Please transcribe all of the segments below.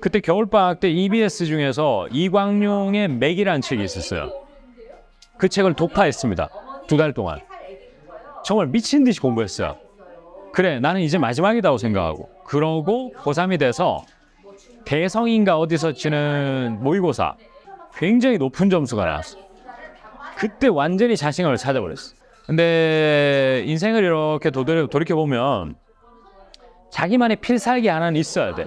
그때 겨울방학 때 EBS 중에서 이광용의 맥이라는 책이 있었어요. 그 책을 독파했습니다. 두 달 동안. 정말 미친 듯이 공부했어요. 그래, 나는 이제 마지막이라고 생각하고. 그러고 고3이 돼서 대성인가 어디서 치는 모의고사 굉장히 높은 점수가 나왔어. 그때 완전히 자신감을 찾아버렸어. 근데 인생을 이렇게 도돌- 돌이켜보면 자기만의 필살기 하나는 있어야 돼.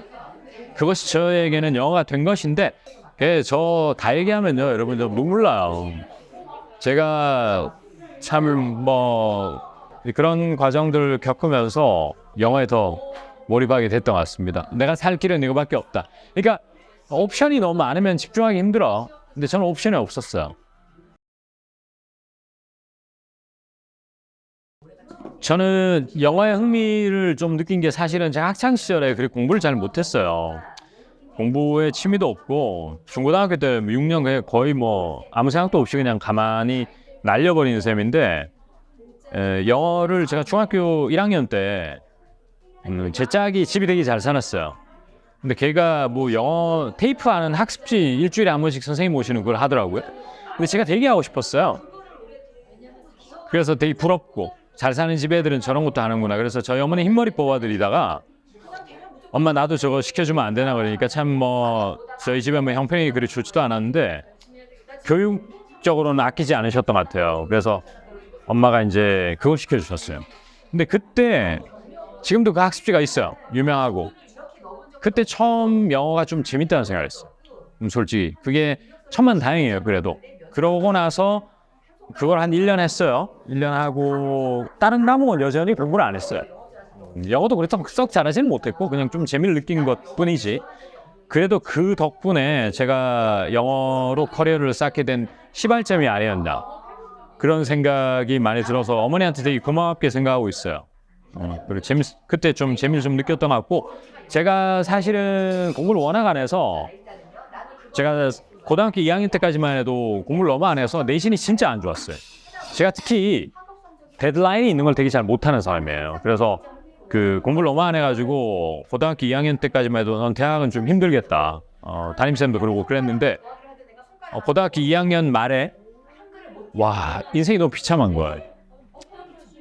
그것이 저에게는 영어가 된 것인데 예, 저다 얘기하면요 여러분 저 눈물 나요. 제가 참 뭐 그런 과정들을 겪으면서 영어에 더 몰입하게 됐던 것 같습니다. 내가 살 길은 이거밖에 없다. 그러니까 옵션이 너무 많으면 집중하기 힘들어. 근데 저는 옵션이 없었어요. 저는 영화에 흥미를 좀 느낀 게 사실은 제가 학창 시절에 그렇게 공부를 잘 못했어요. 공부에 취미도 없고 중고등학교 때 6년 그냥 거의 뭐 아무 생각도 없이 그냥 가만히 날려버리는 셈인데 에, 영어를 제가 중학교 1학년 때 음, 제 짝이 집이 되게 잘 살았어요. 근데 걔가 뭐 영어 테이프 하는 학습지 일주일에 한 번씩 선생님 오시는 걸 하더라고요. 근데 제가 되게 하고 싶었어요. 그래서 되게 부럽고 잘 사는 집 애들은 저런 것도 하는구나. 그래서 저희 어머니 흰머리 뽑아드리다가 엄마 나도 저거 시켜주면 안 되나 그러니까 참 뭐 저희 집에 뭐 형편이 그리 좋지도 않았는데 교육적으로는 아끼지 않으셨던 것 같아요. 그래서 엄마가 이제 그거 시켜주셨어요. 근데 그때 지금도 그 학습지가 있어요. 유명하고 그때 처음 영어가 좀 재밌다는 생각을 했어요. 음, 솔직히 그게 천만 다행이에요. 그래도 그러고 나서 그걸 한 1년 했어요. 1년 하고 다른 과목은 여전히 공부를 안 했어요. 영어도 그렇다고 썩 잘하지는 못했고 그냥 좀 재미를 느낀 것 뿐이지. 그래도 그 덕분에 제가 영어로 커리어를 쌓게 된 시발점이 아니었나 그런 생각이 많이 들어서 어머니한테 되게 고맙게 생각하고 있어요. 어, 그리고 재밌 그때 좀 재미를 좀 느꼈던 것 같고 제가 사실은 공부를 워낙 안 해서 제가 고등학교 2학년 때까지만 해도 공부를 너무 안 해서 내신이 진짜 안 좋았어요. 제가 특히 데드라인이 있는 걸 되게 잘 못하는 사람이에요. 그래서 그 공부를 너무 안 해가지고 고등학교 2학년 때까지만 해도 넌 대학은 좀 힘들겠다. 어, 담임쌤도 그러고 그랬는데 어, 고등학교 2학년 말에 와 인생이 너무 비참한 거야.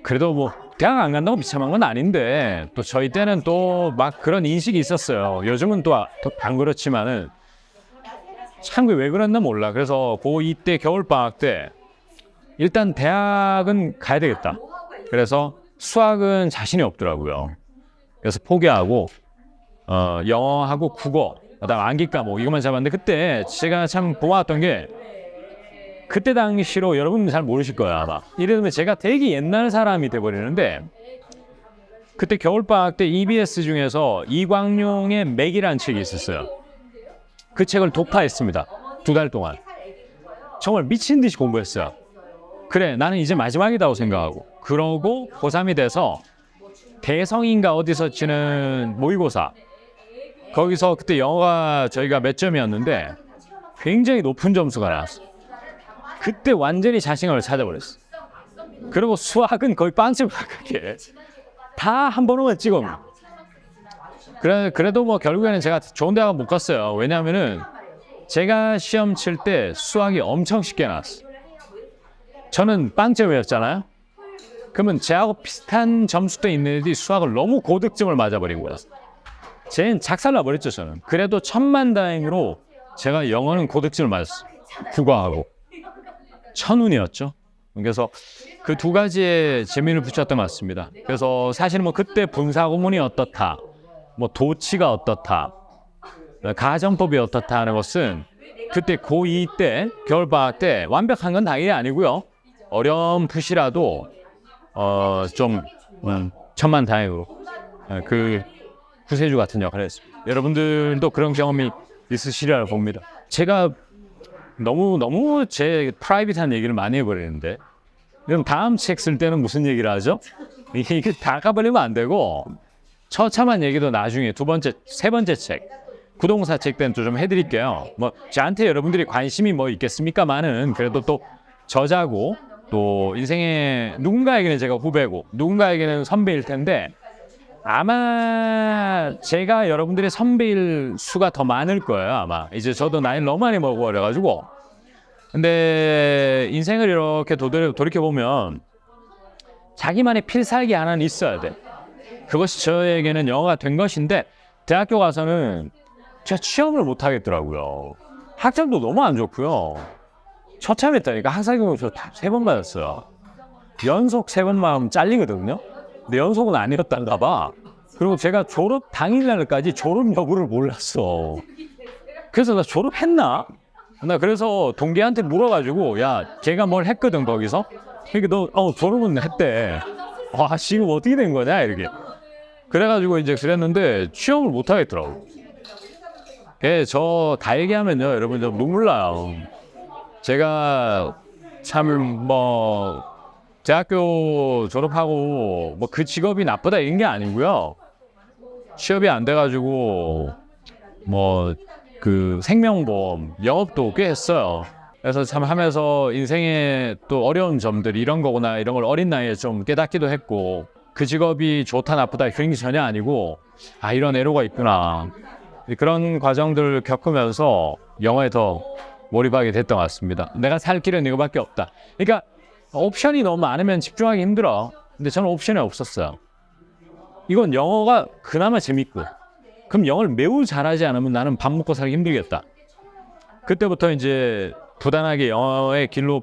그래도 뭐 대학 안 간다고 비참한 건 아닌데 또 저희 때는 또 막 그런 인식이 있었어요. 요즘은 또 안 그렇지만은 참 왜 그랬나 몰라. 그래서 고2 때 겨울 방학 때 일단 대학은 가야 되겠다. 그래서 수학은 자신이 없더라고요. 그래서 포기하고 어, 영어하고 국어, 그다음 암기 과목 이것만 잡았는데 그때 제가 참 고마웠던 게 그때 당시로 여러분은 잘 모르실 거예요 아마. 이러면 제가 되게 옛날 사람이 돼버리는데 그때 겨울방학 때 EBS 중에서 이광용의 맥이라는 책이 있었어요. 그 책을 독파했습니다. 두 달 동안. 정말 미친 듯이 공부했어요. 그래, 나는 이제 마지막이라고 생각하고. 그러고 고3이 돼서 대성인가 어디서 치는 모의고사. 거기서 그때 영어가 저희가 몇 점이었는데 굉장히 높은 점수가 나왔어. 그때 완전히 자신감을 찾아버렸어. 그리고 수학은 거의 빵집 가깝게 다 한 번만 찍어. 그래 그래도 뭐 결국에는 제가 좋은 대학 못 갔어요. 왜냐하면은 제가 시험 칠 때 수학이 엄청 쉽게 나왔어. 저는 빵점이었잖아요. 그러면 제하고 비슷한 점수대 있는 애들이 수학을 너무 고득점을 맞아버린 거야. 쟤는 작살나 버렸죠 저는. 그래도 천만 다행으로 제가 영어는 고득점을 맞았어. 국어하고 천운이었죠. 그래서 그 두 가지에 재미를 붙였던 것 같습니다. 그래서 사실은 뭐 그때 분사구문이 어떻다, 뭐 도치가 어떻다, 가정법이 어떻다 하는 것은 그때 고2 때 겨울방학 때 완벽한 건 당연히 아니고요. 어렴풋이라도 어 좀 음, 천만다행으로 어, 그 구세주 같은 역할을 했습니다. 여러분들도 그런 경험이 있으시리라 봅니다. 제가 너무 너무 제 프라이빗한 얘기를 많이 해버리는데 그럼 다음 책 쓸 때는 무슨 얘기를 하죠? 이게 다 까버리면 안 되고 처참한 얘기도 나중에 두 번째 세 번째 책 구동사 책 때는 좀 해드릴게요. 뭐 저한테 여러분들이 관심이 뭐 있겠습니까만은 그래도 또 저자고 또 인생의 누군가에게는 제가 후배고 누군가에게는 선배일 텐데 아마 제가 여러분들의 선배일 수가 더 많을 거예요. 아마 이제 저도 나이를 너무 많이 먹어 버려가지고. 근데 인생을 이렇게 도돌, 돌이켜 보면 자기만의 필살기 하나는 있어야 돼. 그것이 저에게는 영어가 된 것인데 대학교 가서는 제가 취업을 못 하겠더라고요. 학점도 너무 안 좋고요. 처참했다니까 학사 경우 저세 번 받았어요. 연속 세번 마음 잘리거든요. 근데 연속은 아니었단가 봐. 그리고 제가 졸업 당일날까지 졸업 여부를 몰랐어. 그래서 나 졸업했나? 나 그래서 동기한테 물어가지고 야 걔가 뭘 했거든 거기서. 그러니까 너 어 졸업은 했대. 아 지금 어떻게 된 거냐 이렇게. 그래가지고 이제 그랬는데 취업을 못 하겠더라고. 예, 저다 얘기하면요 여러분 좀 눈물 나요. 제가 참 뭐 대학교 졸업하고 뭐 그 직업이 나쁘다 이런 게 아니고요. 취업이 안 돼가지고 뭐 그 생명보험 영업도 꽤 했어요. 그래서 참 하면서 인생의 또 어려운 점들 이런 거구나 이런 걸 어린 나이에 좀 깨닫기도 했고 그 직업이 좋다 나쁘다 그런 게 전혀 아니고 아 이런 애로가 있구나 그런 과정들을 겪으면서 영어에 더 몰입하게 됐던 것 같습니다. 내가 살 길은 이거밖에 없다. 그러니까 옵션이 너무 많으면 집중하기 힘들어. 근데 저는 옵션이 없었어요. 이건 영어가 그나마 재밌고 그럼 영어를 매우 잘하지 않으면 나는 밥 먹고 살기 힘들겠다. 그때부터 이제 부단하게 영어의 길로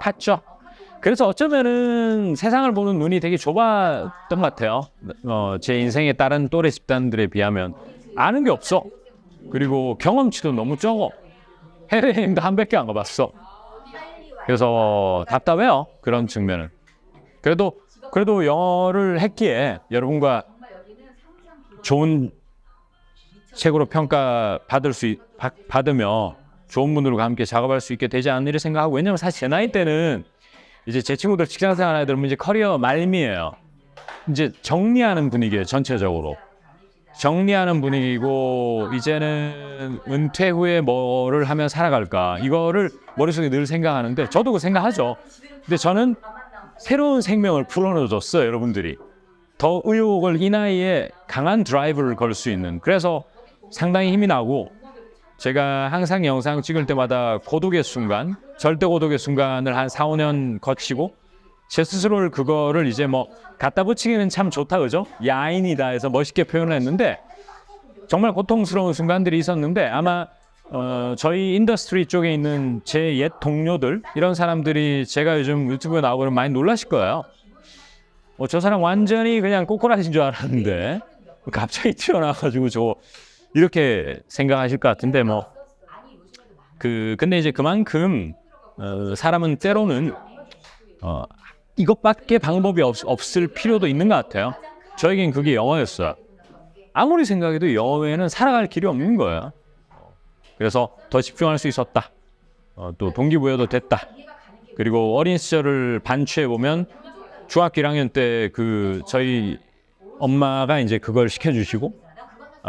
팠죠. 그래서 어쩌면은 세상을 보는 눈이 되게 좁았던 것 같아요. 어, 제 인생의 다른 또래 집단들에 비하면 아는 게 없어. 그리고 경험치도 너무 적어. 해외여행도 한백개안 가봤어. 그래서 답답해요. 그런 측면은. 그래도 그래도 영어를 했기에 여러분과 좋은 책으로 평가 받을 수 있- 받- 받으며 좋은 분들과 함께 작업할 수 있게 되지 않으리 생각하고 왜냐면 사실 제 나이 때는 이제 제 친구들 직장생활 하게 되면 이제 커리어 말미에요. 이제 정리하는 분위기예요 전체적으로. 정리하는 분위기고 이제는 은퇴 후에 뭐를 하면 살아갈까 이거를 머릿속에 늘 생각하는데 저도 그 생각하죠. 근데 저는 새로운 생명을 불어넣어줬어요 여러분들이 더 의욕을 이 나이에 강한 드라이브를 걸 수 있는 그래서 상당히 힘이 나고 제가 항상 영상 찍을 때마다 고독의 순간 절대 고독의 순간을 한 4, 5년 거치고 제 스스로를 그거를 이제 뭐 갖다 붙이기는 참 좋다 그죠? 야인이다 해서 멋있게 표현을 했는데 정말 고통스러운 순간들이 있었는데 아마 어, 저희 인더스트리 쪽에 있는 제 옛 동료들 이런 사람들이 제가 요즘 유튜브에 나오고는 많이 놀라실 거예요. 어, 저 사람 완전히 그냥 꼬꼬라진 줄 알았는데 갑자기 튀어나와가지고 저 이렇게 생각하실 것 같은데 뭐 그 근데 이제 그만큼 어, 사람은 때로는 어, 이것밖에 방법이 없, 없을 필요도 있는 것 같아요. 저에겐 그게 영어였어요. 아무리 생각해도 영어 외에는 살아갈 길이 없는 거예요. 그래서 더 집중할 수 있었다. 어, 또 동기부여도 됐다. 그리고 어린 시절을 반추해 보면 중학교 1학년 때 그 저희 엄마가 이제 그걸 시켜주시고 어,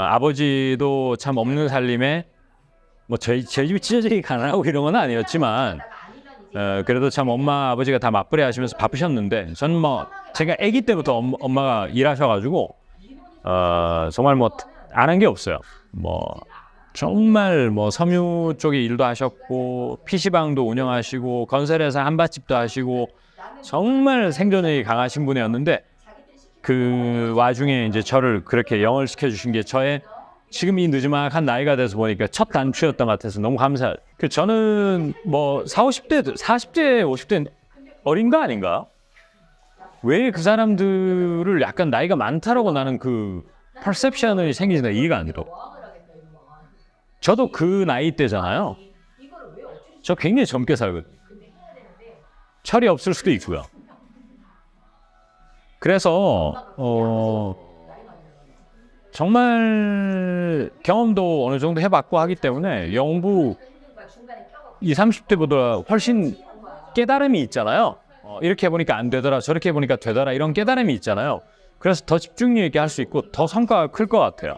아버지도 참 없는 살림에 뭐 저희 제 집이 찢어지게 가난하고 이런 건 아니었지만 어, 그래도 참 엄마 아버지가 다 맞벌이 하시면서 바쁘셨는데 저는 뭐 제가 아기 때부터 엄, 엄마가 일하셔가지고 어, 정말 뭐 안 한 게 없어요. 뭐 정말 뭐 섬유 쪽에 일도 하셨고 PC방도 운영하시고 건설회사 한밭집도 하시고 정말 생존력이 강하신 분이었는데 그 와중에 이제 저를 그렇게 영을 시켜주신 게 저의 지금 이 늦지막한 나이가 돼서 보니까 첫 단추였던 것 같아서 너무 감사. 그 저는 뭐 4, 50대, 40대, 50대 어린 거 아닌가? 왜 그 사람들을 약간 나이가 많다라고 나는 그 퍼셉션이 생기지나 이해가 안 들어. 저도 그 나이 때잖아요. 저 굉장히 젊게 살거든요. 철이 없을 수도 있고요. 그래서 어 정말 경험도 어느 정도 해봤고 하기 때문에 영부 20, 30대보다 훨씬 깨달음이 있잖아요. 어, 이렇게 해보니까 안 되더라, 저렇게 해보니까 되더라 이런 깨달음이 있잖아요. 그래서 더 집중력 있게 할 수 있고 더 성과가 클 것 같아요.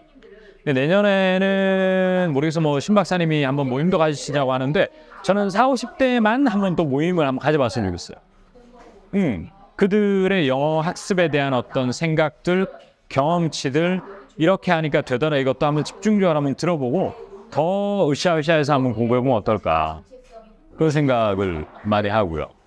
내년에는 모르겠어 뭐 신박사님이 한번 모임도 가지시냐고 하는데 저는 4, 50대만 한번 또 모임을 한번 가져봤으면 좋겠어요. 음, 그들의 영어 학습에 대한 어떤 생각들 경험치들 이렇게 하니까 되더라 이것도 한번 집중적으로 한번 들어보고 더 으쌰으쌰해서 한번 공부해보면 어떨까 그런 생각을 많이 하고요.